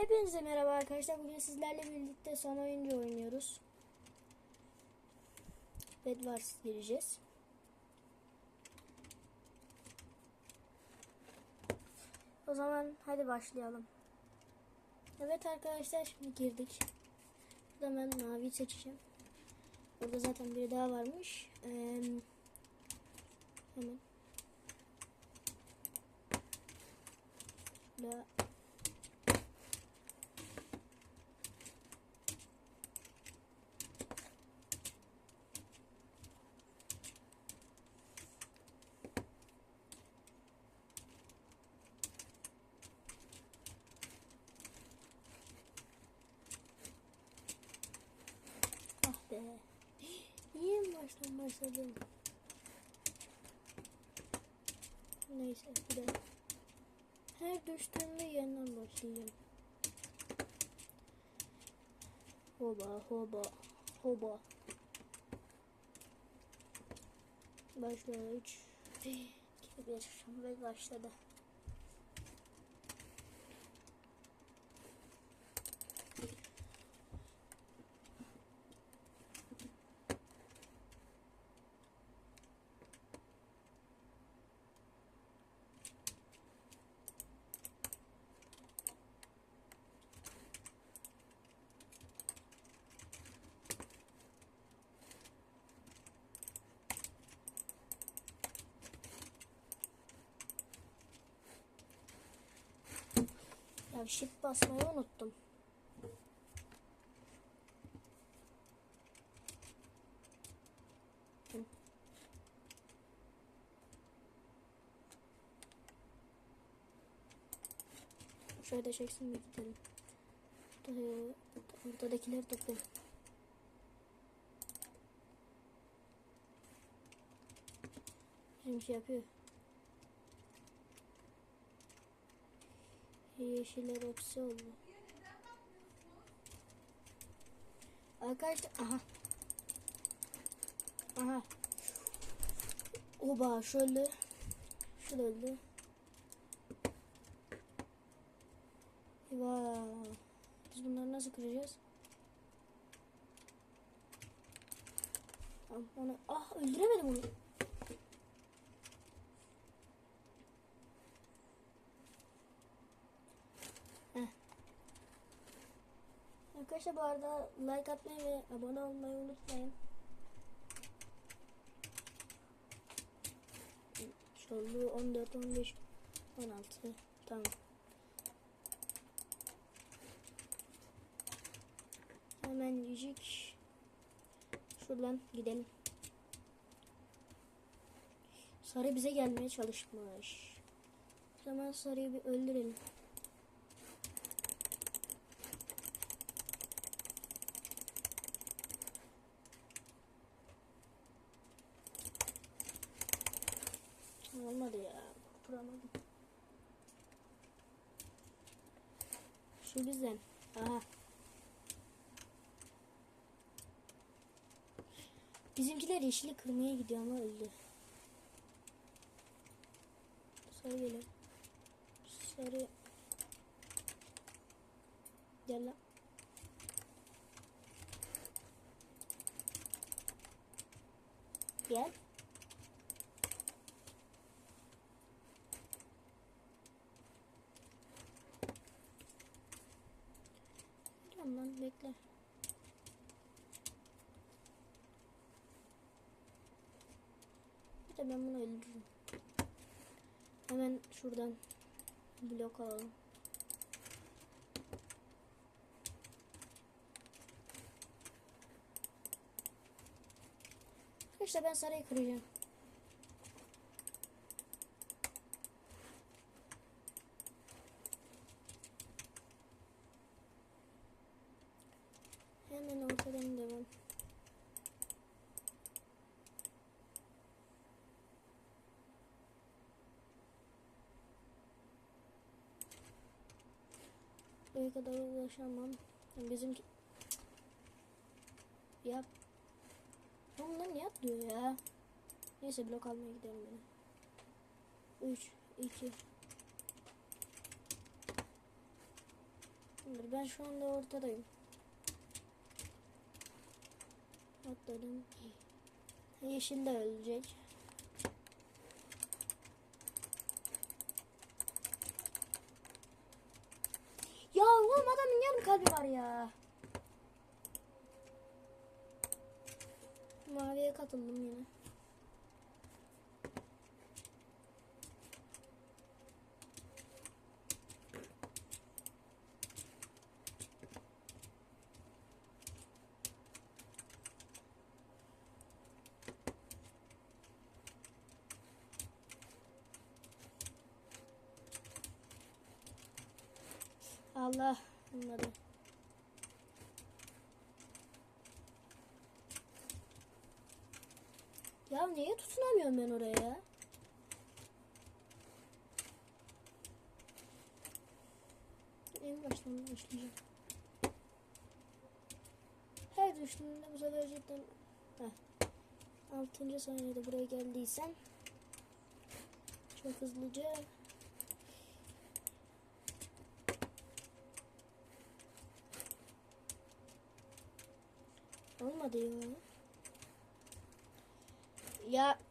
Hepinize merhaba arkadaşlar. Bugün sizlerle birlikte son oyuncu oynuyoruz. Bed Wars gireceğiz. O zaman hadi başlayalım. Evet arkadaşlar şimdi girdik. Burada ben mavi seçeceğim. Burada zaten biri daha varmış. Ee, hemen. Şurada Ah be. Niye en baştan başladım? Neyse bir de her düştüğümde yeniden başlayacağım. Hoba hoba hoba. 3 2 1 ve başladı. Ya shift basmayı unuttum. Şöyle çeksin bir gidelim. Ortada, ortadakileri toplayalım. Bizim şey yapıyor. Yeşiller hepsi oldu. Arkadaşlar aha. Aha. Oba şöyle. Şöyle. Eyvah. Biz bunları nasıl kıracağız? Onu. Ah öldüremedim onu. Arkadaşlar bu arada like atmayı ve abone olmayı unutmayın. Şollu 14, 15, 16. Tamam. Hemen yiyecek. Şuradan gidelim. Sarı bize gelmeye çalışmış. Zaman sarıyı bir öldürelim. Olmadı ya. Kuramadım. Şu bizden. Aha. Bizimkiler yeşili kırmaya gidiyor ama öldü. Sarı gelin. Sarı. Gel lan. Gel. Tamam lan bekle. Bir de ben bunu öldürürüm. Hemen şuradan blok alalım. İşte ben sarayı kıracağım. Buraya kadar ulaşamam. Bizimki... Yap. Bunlar niye atlıyor ya? Neyse blok almaya gidelim yine. 3, 2, Tamamdır. Ben şu anda ortadayım. Atladım. Yeşil de ölecek. Kalbi var ya. Maviye katıldım yine. Allah bunları. Ya niye tutunamıyorum ben oraya ya? En baştan başlayacağım. Her düştüğümde bu sefer cidden... Heh. Altıncı saniyede buraya geldiysem çok hızlıca Olmadı ya. Ya Hemen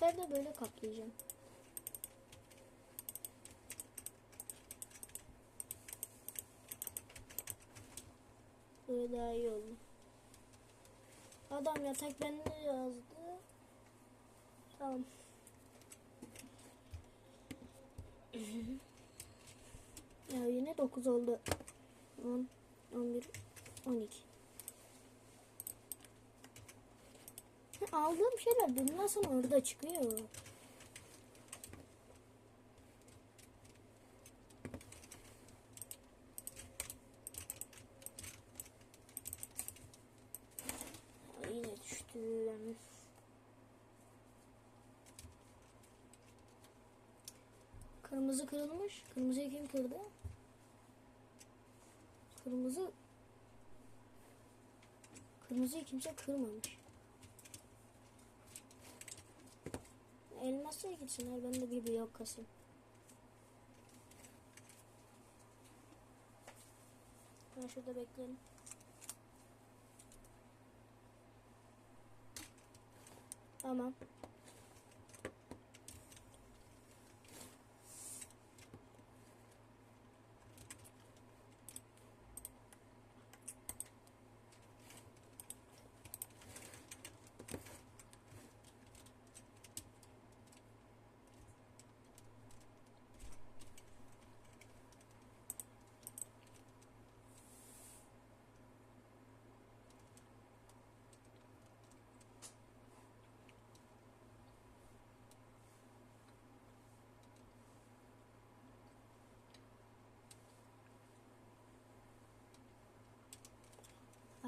sefer de böyle kaplayacağım. Böyle daha iyi oldu. Adam yatak bende yazdı. Tamam. ya yine 9 oldu. 10, 11, 12. Aldığım şeyler bundan sonra orada çıkıyor. Yine düştüm. Kırmızı kırılmış. Kırmızıyı kim kırdı? Kırmızı Kırmızıyı kimse kırmamış. Elmas'a gitsinler. Ben de bir blok kasayım. Ben şurada bekleyin. Tamam.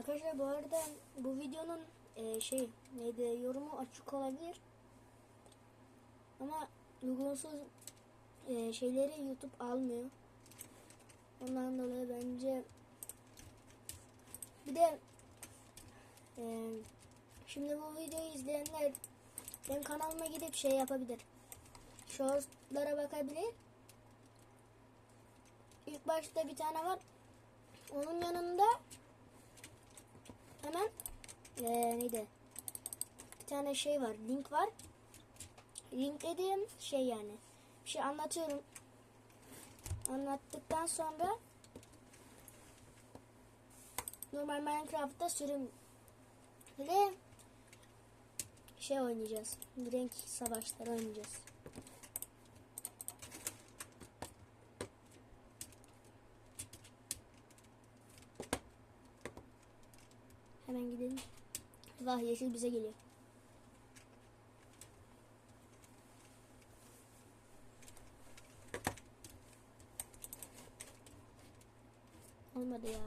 Arkadaşlar bu arada bu videonun e, şey neydi yorumu açık olabilir. Ama uygunsuz e, şeyleri YouTube almıyor. Ondan dolayı bence bir de e, şimdi bu videoyu izleyenler benim kanalıma gidip şey yapabilir. Shortslara bakabilir. İlk başta bir tane var. Onun yanında hemen ee, neydi? Bir tane şey var. Link var. Link dediğim şey yani. Bir şey anlatıyorum. Anlattıktan sonra normal Minecraft'ta sürüm ve şey oynayacağız. Renk savaşları oynayacağız. Hemen gidelim. Vah yeşil bize geliyor. Olmadı ya.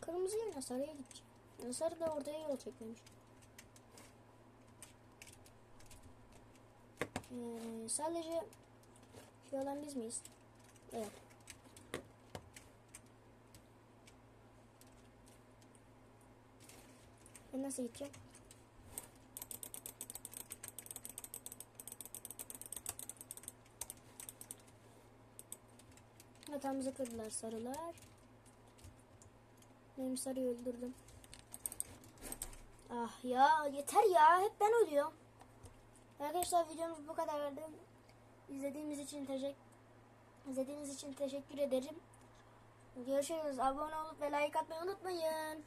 Kırmızı yerine sarıya gideceğim. Sarı da ortaya yol çekmemiş. Ee, sadece şey olan biz miyiz? Evet. Ben nasıl gideceğim? Hatamızı kırdılar sarılar. Benim sarıyı öldürdüm. Ah ya yeter ya hep ben ölüyorum. Arkadaşlar videomuz bu kadardı. İzlediğimiz için teşekkür izlediğiniz için teşekkür ederim. Görüşürüz. Abone olup ve like atmayı unutmayın.